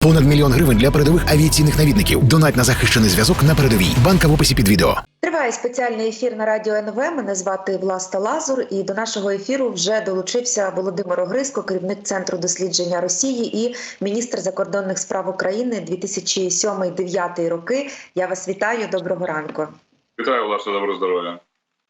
Понад мільйон гривень для передових авіаційних навідників. Донать на захищений зв'язок на передовій. Банка в описі під відео. Триває спеціальний ефір на радіо НВ. Мене звати Власта Лазур, і до нашого ефіру вже долучився Володимир Огриско, керівник центру дослідження Росії і міністр закордонних справ України 2007-2009 роки. Я вас вітаю. Доброго ранку. Вітаю власне, доброго здоров'я.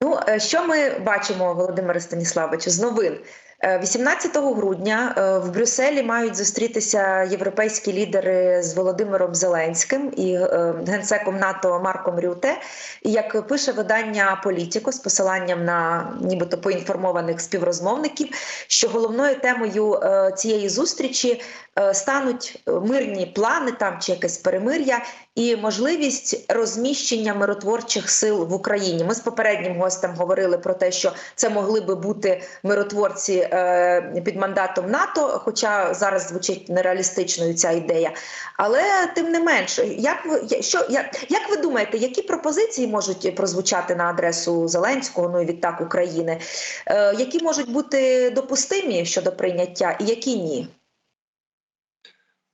Ну е, що ми бачимо, Володимире Станіславовичу, з новин? Е, 18 грудня е, в Брюсселі мають зустрітися європейські лідери з Володимиром Зеленським і е, генсеком НАТО Марком Рюте. І як пише видання Політіко з посиланням на нібито поінформованих співрозмовників, що головною темою е, цієї зустрічі е, стануть мирні плани там чи якесь перемир'я і можливість розміщення миротворчих сил в Україні. Ми з попереднім гостем говорили про те, що це могли би бути миротворці е, під мандатом НАТО, хоча зараз звучить нереалістичною ця ідея. Але тим не менш, як ви що як, як ви думаєте, які пропозиції можуть прозвучати на адресу Зеленського, ну і відтак України, е, які можуть бути допустимі щодо прийняття, і які ні?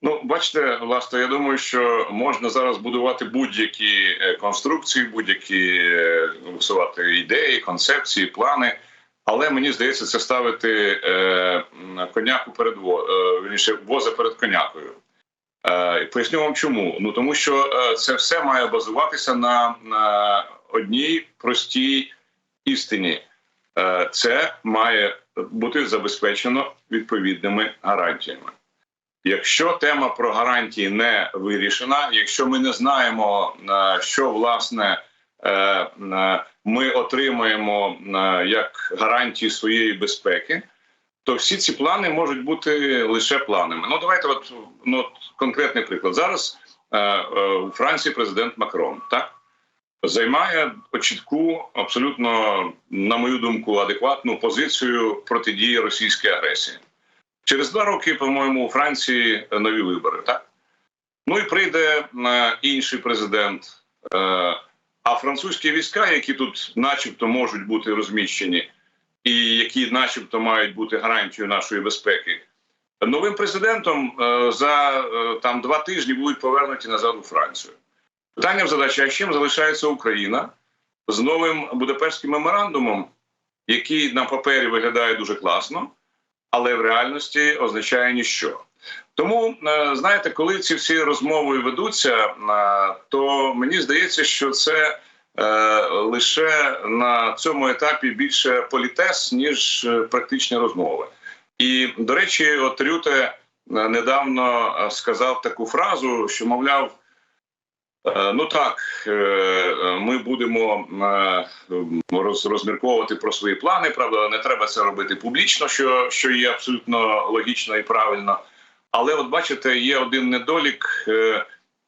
Ну, бачите, власне, я думаю, що можна зараз будувати будь-які е, конструкції, будь-які е, висувати ідеї, концепції, плани. Але мені здається, це ставити е, коняку перед е, вірніше, воза перед конякою. Е, поясню вам чому. Ну тому що це все має базуватися на, на одній простій істині. Е, це має бути забезпечено відповідними гарантіями. Якщо тема про гарантії не вирішена, якщо ми не знаємо, е, що власне е, е, ми отримаємо як гарантії своєї безпеки, то всі ці плани можуть бути лише планами. Ну давайте, от ну от конкретний приклад. Зараз у Франції президент Макрон так займає чітку, абсолютно, на мою думку, адекватну позицію протидії російській агресії. Через два роки, по-моєму, у Франції нові вибори, так? Ну і прийде е, інший президент. Е, а французькі війська, які тут, начебто, можуть бути розміщені, і які, начебто, мають бути гарантією нашої безпеки, новим президентом е, за е, там два тижні будуть повернуті назад у Францію. Питання в задачі: а чим залишається Україна з новим Будапештським меморандумом, який на папері виглядає дуже класно але в реальності означає ніщо. Тому е, знаєте, коли ці всі розмови ведуться, е, то мені здається, що це е, лише на цьому етапі більше політес, ніж практичні розмови. І до речі, от Рюте недавно сказав таку фразу, що мовляв. Е, Ну так, е, е, ми будемо розмірковувати про свої плани. Правда, не треба це робити публічно, що, що є абсолютно логічно і правильно. Але, от бачите, є один недолік: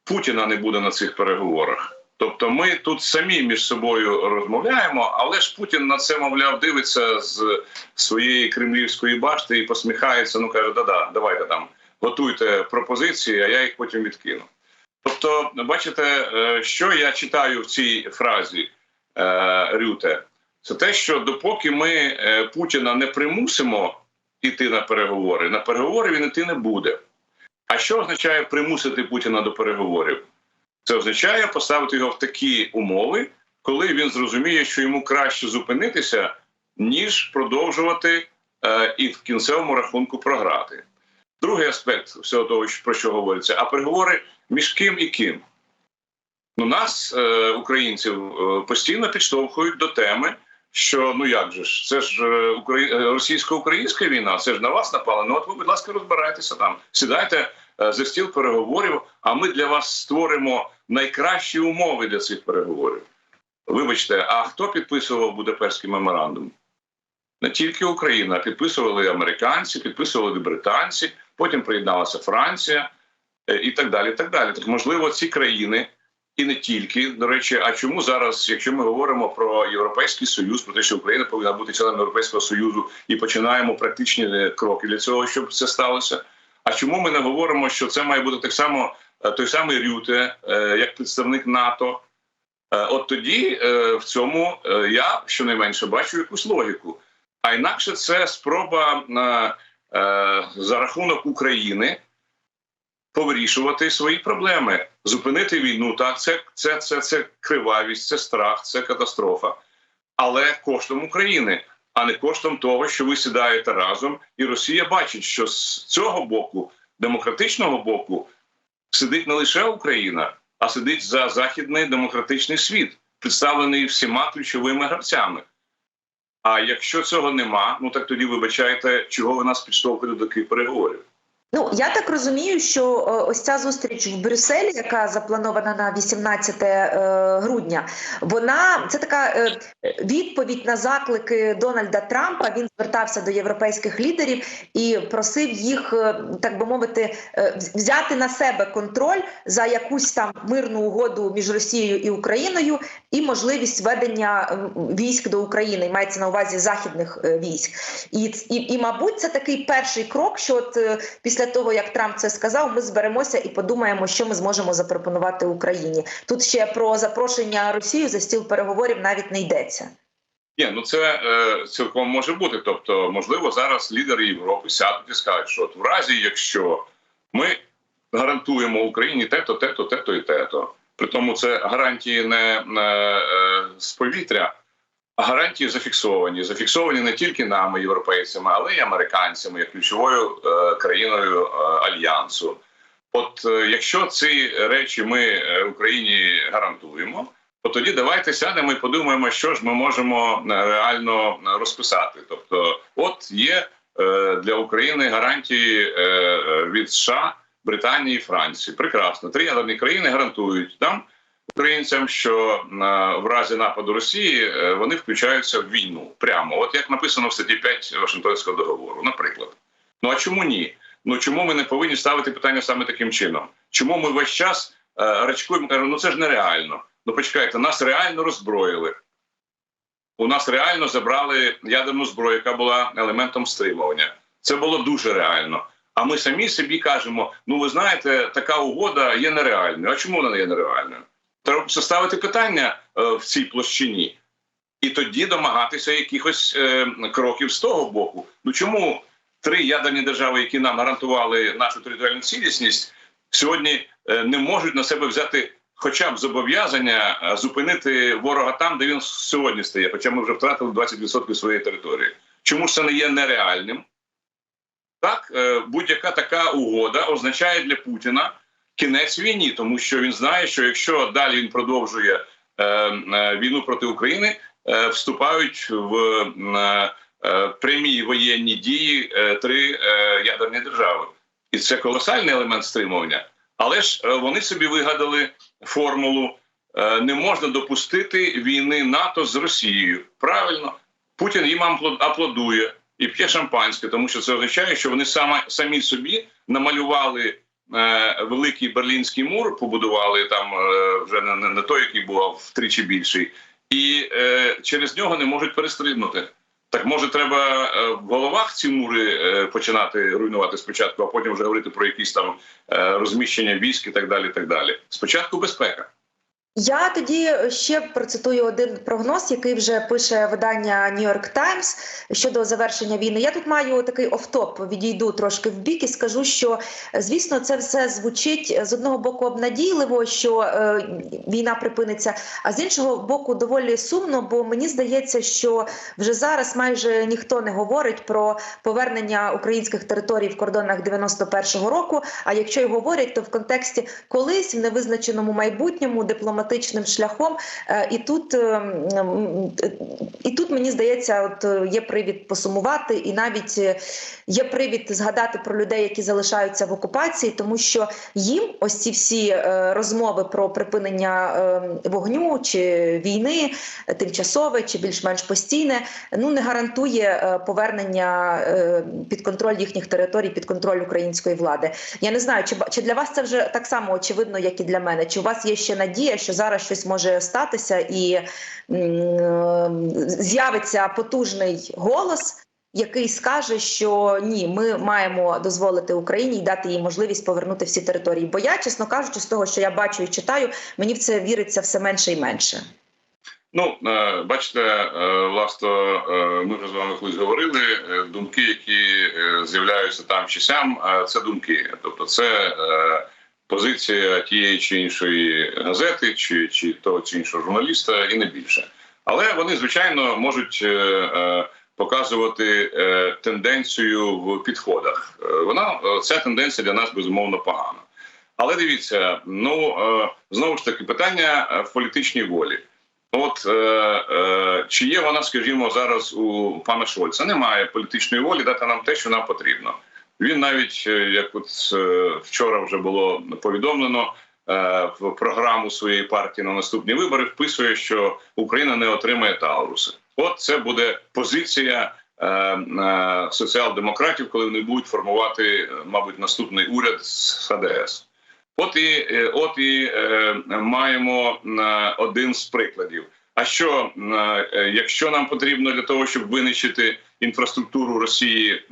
Путіна не буде на цих переговорах. Тобто, ми тут самі між собою розмовляємо, але ж Путін на це, мовляв, дивиться з своєї кремлівської башти і посміхається. Ну каже, да-да, давайте там готуйте пропозиції, а я їх потім відкину. Тобто, бачите, е, що я читаю в цій фразі е, Рюте, це те, що допоки ми е, Путіна не примусимо йти на переговори, на переговори він йти не буде. А що означає примусити Путіна до переговорів? Це означає поставити його в такі умови, коли він зрозуміє, що йому краще зупинитися, ніж продовжувати і в кінцевому рахунку програти. Другий аспект всього того, про що говориться, а переговори між ким і ким. Ну, нас, е, українців, е, постійно підштовхують до теми, що ну як же ж, це ж е, е, російсько-українська війна, це ж на вас напало. Ну от ви, будь ласка, розбирайтеся там. Сідайте за стіл переговорів, а ми для вас створимо найкращі умови для цих переговорів. Вибачте, а хто підписував Будапештський меморандум? Не тільки Україна, підписували американці, підписували британці, потім приєдналася Франція е, і так далі. так далі. Так можливо, ці країни і не тільки до речі, а чому зараз, якщо ми говоримо про європейський союз, про те, що Україна повинна бути членом Європейського союзу, і починаємо практичні е, кроки для цього, щоб це сталося. А чому ми не говоримо, що це має бути так само е, той самий Рюте, як представник НАТО? От тоді в цьому я щонайменше бачу якусь логіку. А інакше це спроба за рахунок України повирішувати свої проблеми, зупинити війну. Так, це, це, це, це кривавість, це страх, це катастрофа, але коштом України, а не коштом того, що ви сідаєте разом, і Росія бачить, що з цього боку, демократичного боку, сидить не лише Україна, а сидить за західний демократичний світ, представлений всіма ключовими гравцями. А якщо цього нема, ну так тоді вибачайте, чого ви нас підштовхуєте до таких переговорів. Ну я так розумію, що е, ось ця зустріч в Брюсселі, яка запланована на 18 е, грудня, вона це така е, відповідь на заклики Дональда Трампа. Він звертався до європейських лідерів і просив їх, так би мовити, взяти на себе контроль за якусь там мирну угоду між Росією і Україною, і можливість ведення військ до України. Мається на увазі західних військ, і, і, і мабуть, це такий перший крок, що от е, після того як Трамп це сказав, ми зберемося і подумаємо, що ми зможемо запропонувати Україні. Тут ще про запрошення Росії за стіл переговорів навіть не йдеться. Ні, ну це е, цілком може бути. Тобто, можливо, зараз лідери Європи сядуть і скажуть, що от в разі, якщо ми гарантуємо Україні те-то, те-то, те-то і те-то. При тому це гарантії не, не е, з повітря, гарантії зафіксовані. Зафіксовані не тільки нами, європейцями, але й американцями, як ключовою е, країною е, альянсу. От е, якщо ці речі ми Україні гарантуємо, то тоді давайте сядемо і подумаємо, що ж ми можемо реально розписати. Тобто, от є для України гарантії від США, Британії і Франції. Прекрасно, три ядерні країни гарантують там українцям, що е, в разі нападу Росії е, вони включаються в війну прямо, от як написано в статті 5 Вашингтонського договору, наприклад. Ну а чому ні? Ну чому ми не повинні ставити питання саме таким чином? Чому ми весь час е, рачкуємо? Кажемо, ну це ж нереально. Ну почекайте, нас реально роззброїли. У нас реально забрали ядерну зброю, яка була елементом стримування. Це було дуже реально. А ми самі собі кажемо: ну ви знаєте, така угода є нереальною. А чому вона є нереальною? Треба ставити питання е, в цій площині, і тоді домагатися якихось е, кроків з того боку. Ну чому три ядерні держави, які нам гарантували нашу територіальну цілісність, сьогодні е, не можуть на себе взяти хоча б зобов'язання зупинити ворога там, де він сьогодні стає, хоча ми вже втратили 20% своєї території. Чому ж це не є нереальним? Так, будь-яка така угода означає для Путіна кінець війні, тому що він знає, що якщо далі він продовжує е, е, війну проти України, е, вступають в прямі воєнні дії три ядерні держави, і це колосальний елемент стримування. Але ж вони собі вигадали формулу: не можна допустити війни НАТО з Росією. Правильно, Путін їм апло- аплодує і п'є шампанське, тому що це означає, що вони саме самі собі намалювали великий берлінський мур, побудували там е, вже не, не, той, який був а втричі більший, і е, через нього не можуть перестрибнути. Так може треба е, в головах ці мури е, починати руйнувати спочатку, а потім вже говорити про якісь там е, розміщення військ і так далі. так далі. Спочатку безпека. Я тоді ще процитую один прогноз, який вже пише видання New York Times щодо завершення війни. Я тут маю такий офтоп, відійду трошки в бік і скажу, що звісно, це все звучить з одного боку обнадійливо, що е, війна припиниться, а з іншого боку, доволі сумно, бо мені здається, що вже зараз майже ніхто не говорить про повернення українських територій в кордонах 91-го року. А якщо й говорять, то в контексті колись в невизначеному майбутньому дипломатичним шляхом. Е, І тут е, і тут мені здається, от е, є привід посумувати, і навіть є привід згадати про людей, які залишаються в окупації, тому що їм ось ці всі розмови про припинення вогню чи війни, тимчасове чи більш-менш постійне, ну не гарантує повернення під контроль їхніх територій, під контроль української влади. Я не знаю, чи чи для вас це вже так само очевидно, як і для мене. Чи у вас є ще надія, що зараз щось може статися і з'явиться потужний голос? Який скаже, що ні, ми маємо дозволити Україні і дати їй можливість повернути всі території. Бо я, чесно кажучи, з того, що я бачу і читаю, мені в це віриться все менше і менше. Ну, е, бачите, е, власне, е, ми вже з вами колись говорили. Думки, які з'являються там чи сям, це думки. Тобто, це позиція тієї чи іншої газети, чи, чи того чи іншого журналіста, і не більше. Але вони, звичайно, можуть е, е, показувати е, тенденцію в підходах. Е, Вона е, ця тенденція для нас безумовно погана. Але дивіться, ну е, знову ж таки питання в політичній волі. От е, е, чи є вона, скажімо, зараз у пана Шольца? Немає політичної волі дати нам те, що нам потрібно. Він навіть е, як от е, вчора вже було повідомлено е, в програму своєї партії на наступні вибори, вписує, що Україна не отримає Тауруси. От це буде позиція соціал-демократів, коли вони будуть формувати, мабуть, наступний уряд з ХДС. От і от і маємо один з прикладів. А що якщо нам потрібно для того, щоб винищити інфраструктуру Росії, е,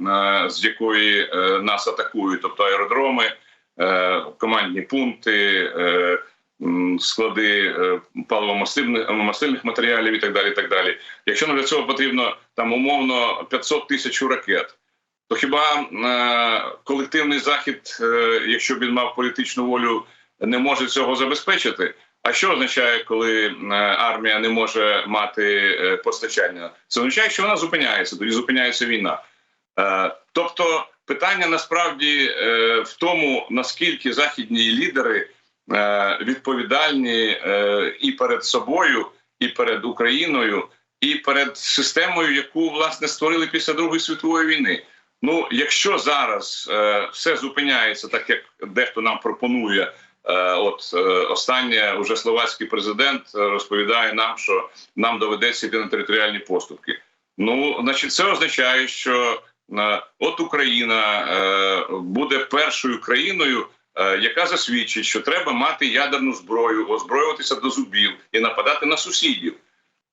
з якої е, нас атакують, тобто аеродроми, е, командні пункти, склади паливомастильних матеріалів і так далі. і так далі. Якщо нам для цього потрібно там умовно 500 тисяч ракет, то хіба колективний захід, якщо він мав політичну волю, не може цього забезпечити? А що означає, коли е, армія не може мати е, постачання? Це означає, що вона зупиняється, тоді зупиняється війна. Е, тобто питання насправді в тому, наскільки західні лідери відповідальні і перед собою, і перед Україною, і перед системою, яку власне створили після Другої світової війни. Ну, якщо зараз все зупиняється, так як дехто нам пропонує. Е, от е, останнє уже словацький президент е, розповідає нам, що нам доведеться йти на територіальні поступки. Ну, значить, це означає, що от Україна буде першою країною, яка засвідчить, що треба мати ядерну зброю, озброюватися до зубів і нападати на сусідів.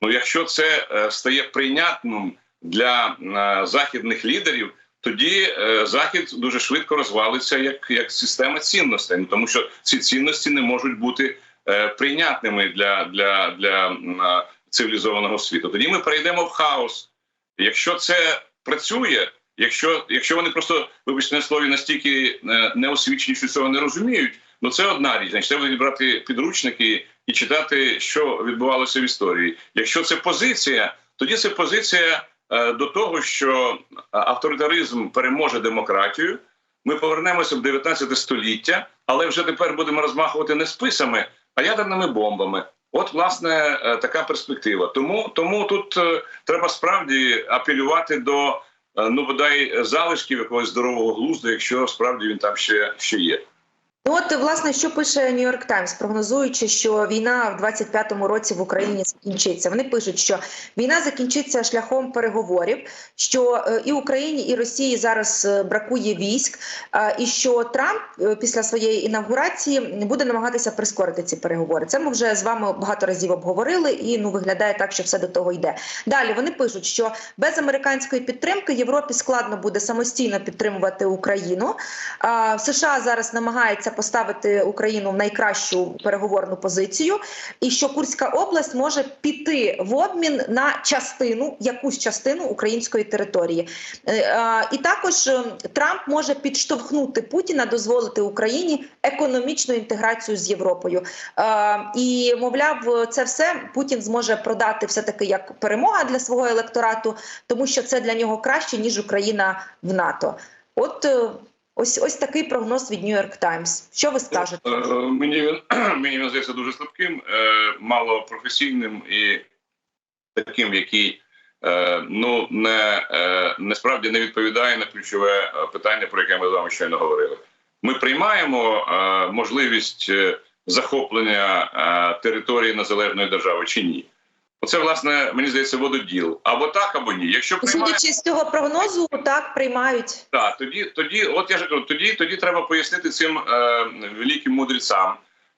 Ну, якщо це стає прийнятним для західних лідерів, тоді е, захід дуже швидко розвалиться як, як система цінностей, ну, тому що ці цінності не можуть бути е, прийнятними для, для, для цивілізованого світу. Тоді ми перейдемо в хаос. Якщо це працює, якщо, якщо вони просто, вибачте слові, настільки е, неосвічені, що цього не розуміють, ну це одна річ. Значить, треба брати підручники і читати, що відбувалося в історії. Якщо це позиція, тоді це позиція до того, що авторитаризм переможе демократію. Ми повернемося в 19 століття, але вже тепер будемо розмахувати не списами, а ядерними бомбами. От, власне, е, така перспектива. Тому тому тут е, треба справді апелювати до е, ну бодай залишків якогось здорового глузду, якщо справді він там ще, ще є. Ну, от власне, що пише Нью-Йорк Таймс, прогнозуючи, що війна в 25-му році в Україні закінчиться. Вони пишуть, що війна закінчиться шляхом переговорів, що е, і Україні, і Росії зараз е, бракує військ, е, і що Трамп після своєї інавгурації буде намагатися прискорити ці переговори. Це ми вже з вами багато разів обговорили, і ну виглядає так, що все до того йде. Далі вони пишуть, що без американської підтримки Європі складно буде самостійно підтримувати Україну. США зараз намагається поставити Україну в найкращу переговорну позицію, і що Курська область може піти в обмін на частину, якусь частину української території. Е, І також е, Трамп може підштовхнути Путіна, дозволити Україні економічну інтеграцію з Європою. І мовляв, це все Путін зможе продати все таки як перемога для свого електорату, тому що це для нього краще ніж Україна в НАТО. От е, Ось ось такий прогноз від New York Times. Що ви скажете? Е, е, Мені він мені він здається дуже слабким, е, мало професійним і таким, який ну не насправді не відповідає на ключове питання, про яке ми з вами щойно говорили. Ми приймаємо можливість захоплення території незалежної держави чи ні. Оце власне мені здається вододіл або так, або ні. Якщо приймаємо... судячи з цього прогнозу, так приймають. Так, тоді, тоді, от я ж кажу, тоді, тоді треба пояснити цим е, великим мудрецям,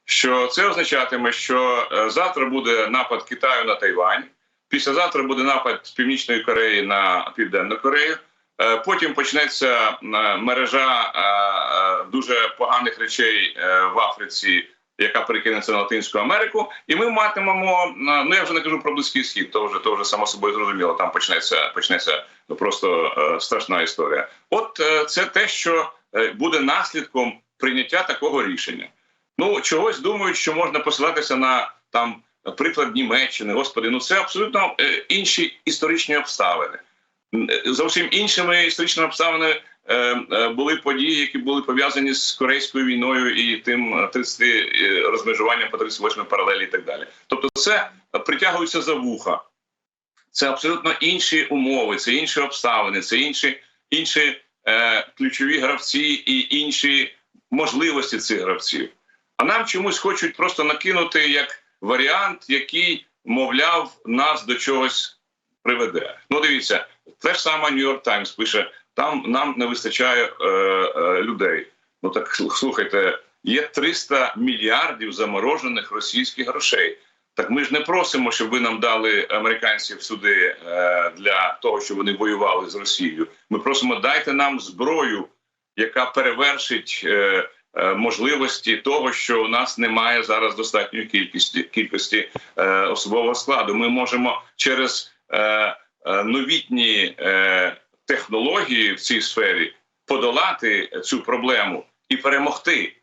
що це означатиме, що е, завтра буде напад Китаю на Тайвань, післязавтра буде напад з Північної Кореї на Південну Корею. Е, потім почнеться е, мережа е, е, дуже поганих речей е, в Африці яка перекинеться на Латинську Америку, і ми матимемо ну я вже не кажу про близький схід, то вже то вже само собою зрозуміло. Там почнеться почнеться просто е, страшна історія. От е, це те, що е, буде наслідком прийняття такого рішення. Ну чогось думають, що можна посилатися на там приклад Німеччини. Господи, ну це абсолютно е, інші історичні обставини. Е, Зовсім іншими історичними обставинами е, е, були події, які були пов'язані з Корейською війною і тим е, 30 е, розмежуванням по 38 паралелі і так далі. Тобто, це притягується за вуха. Це абсолютно інші умови, це інші обставини, це інші, інші е, ключові гравці і інші можливості цих гравців. А нам чомусь хочуть просто накинути як варіант, який, мовляв, нас до чогось приведе. Ну, дивіться, те ж саме York Times пише: там нам не вистачає е, е, людей. Ну так слухайте, є 300 мільярдів заморожених російських грошей. Так ми ж не просимо, щоб ви нам дали американців сюди е, для того, щоб вони воювали з Росією. Ми просимо дайте нам зброю, яка перевершить е, е, можливості того, що у нас немає зараз достатньої кількості кількості е, особового складу. Ми можемо через е, е, новітні е, технології в цій сфері подолати цю проблему і перемогти.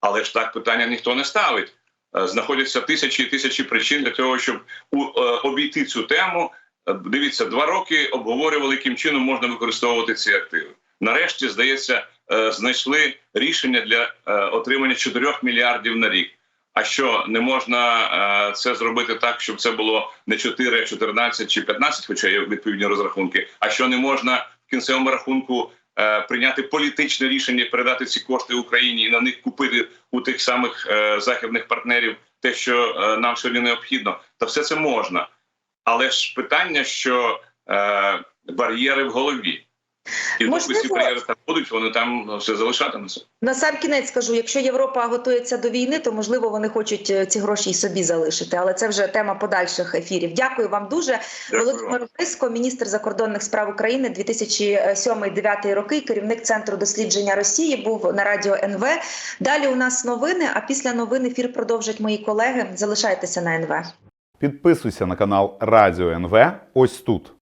Але ж так питання ніхто не ставить. Е, Знаходяться тисячі і тисячі причин для того, щоб е, обійти цю тему. Е, Дивіться, два роки обговорювали, яким чином можна використовувати ці активи. Нарешті, здається, знайшли рішення для отримання 4 мільярдів на рік. А що не можна е, це зробити так, щоб це було не 4, а 14 чи 15, хоча є відповідні розрахунки. А що не можна в кінцевому рахунку е, прийняти політичне рішення, передати ці кошти Україні і на них купити у тих самих е, західних партнерів те, що нам сьогодні необхідно, та все це можна. Але ж питання, що бар'єри в голові, і Можливо- допустим, ці там будуть, вони там ну, все залишатимуться. На сам кінець скажу, якщо Європа готується до війни, то можливо вони хочуть е, ці гроші і собі залишити. Але це вже тема подальших ефірів. Дякую вам дуже. Дякую Володимир Бриско, міністр закордонних справ України 2007-2009 роки, керівник центру дослідження Росії, був на радіо НВ. Далі у нас новини. А після новин ефір продовжать мої колеги. Залишайтеся на НВ. Підписуйся на канал Радіо НВ ось тут.